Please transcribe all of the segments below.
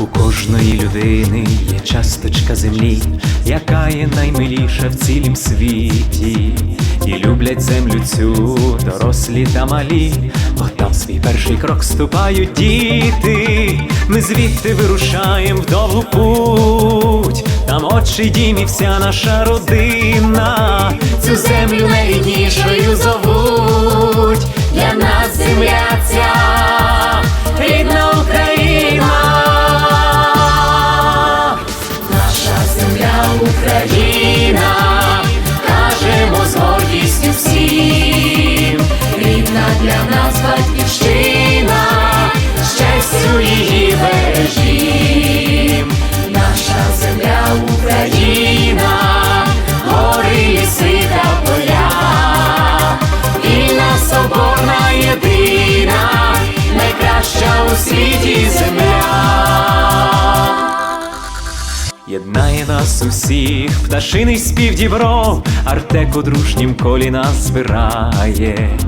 У кожної людини є часточка землі, яка є наймиліша в цілім світі. І люблять землю цю дорослі та малі, бо там свій перший крок ступають діти. Ми звідти вирушаємо в довгу путь, там отчий дім і вся наша родина. Цю землю найріднішою зовуть, Україна, кажемо з гордістю всім, рідна для нас батьківщина, щастю її бережім. Наша земля Україна, гори, ліси та поля, вільна, соборна, єдина, найкраща у світі земля. Єднає нас усіх, пташиний спів дібро, Артек у дружнім колі нас збирає.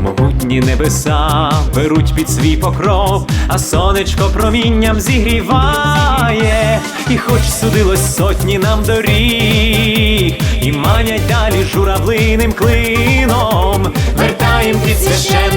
Могутні небеса беруть під свій покров, а сонечко промінням зігріває, і хоч судилось сотні нам доріг, і манять далі журавлиним клином, вертаєм під священний